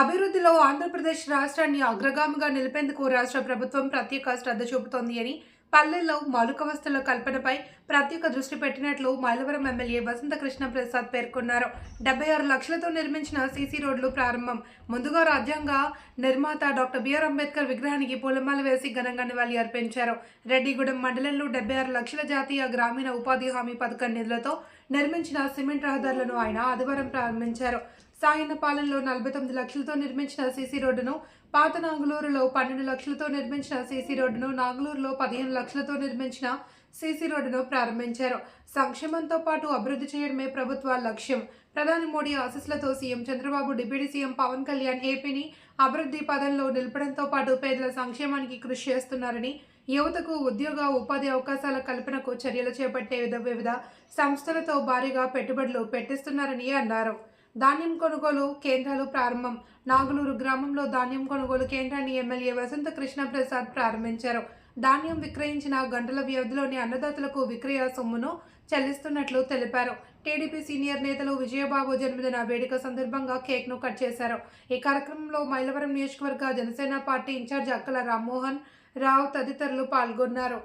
అభివృద్ధిలో ఆంధ్రప్రదేశ్ రాష్ట్రాన్ని అగ్రగామిగా నిలిపేందుకు రాష్ట్ర ప్రభుత్వం ప్రత్యేక శ్రద్ధ చూపుతోంది అని పల్లెల్లో మౌలిక వసతుల కల్పనపై ప్రత్యేక దృష్టి పెట్టినట్లు మైలవరం ఎమ్మెల్యే వసంత కృష్ణ ప్రసాద్ పేర్కొన్నారు. డెబ్బై ఆరు లక్షలతో నిర్మించిన సీసీ రోడ్లు ప్రారంభం. ముందుగా రాజ్యాంగ నిర్మాత డాక్టర్ బిఆర్ అంబేద్కర్ విగ్రహానికి పూలమాల వేసి ఘనంగా నివాళి అర్పించారు. రెడ్డిగూడెం మండలంలో డెబ్బై ఆరు లక్షల జాతీయ గ్రామీణ ఉపాధి హామీ పథకం నిధులతో నిర్మించిన సిమెంట్ రహదారులను ఆయన ఆదివారం ప్రారంభించారు. సాయన్నపాలెంలో నలభై తొమ్మిది లక్షలతో నిర్మించిన సీసీ రోడ్డును పాత నాంగులూరులో పన్నెండు లక్షలతో నిర్మించిన సీసీ రోడ్డును నాంగులూరులో పదిహేను లక్షలతో నిర్మించిన సీసీ రోడ్డును ప్రారంభించారు. సంక్షేమంతో పాటు అభివృద్ధి చేయడమే ప్రభుత్వ లక్ష్యం. ప్రధాని మోడీ ఆశీస్సులతో CM Chandrababu deputy CM Pawan Kalyan ఏపీని అభివృద్ధి పదంలో నిలపడంతో పాటు పేదల సంక్షేమానికి కృషి చేస్తున్నారని యువతకు ఉద్యోగ ఉపాధి అవకాశాల కల్పనకు చర్యలు చేపట్టే వివిధ వివిధ సంస్థలతో భారీగా పెట్టుబడులు పెట్టిస్తున్నారని అన్నారు. ధాన్యం కొనుగోలు కేంద్రాలు ప్రారంభం. నాగులూరు గ్రామంలో ధాన్యం కొనుగోలు కేంద్రాన్ని ఎమ్మెల్యే వసంత కృష్ణ ప్రసాద్ ప్రారంభించారు. ధాన్యం విక్రయించిన గంటల వ్యవధిలోని అన్నదాతలకు విక్రయ సొమ్మును చెల్లిస్తున్నట్లు తెలిపారు. టీడీపీ సీనియర్ నేతలు విజయబాబు జన్మదిన వేడుక సందర్భంగా కేక్ను కట్ చేశారు. ఈ కార్యక్రమంలో మైలవరం నియోజకవర్గ జనసేన పార్టీ ఇన్ఛార్జ్ అక్కల రామ్మోహన్ రావు తదితరులు పాల్గొన్నారు.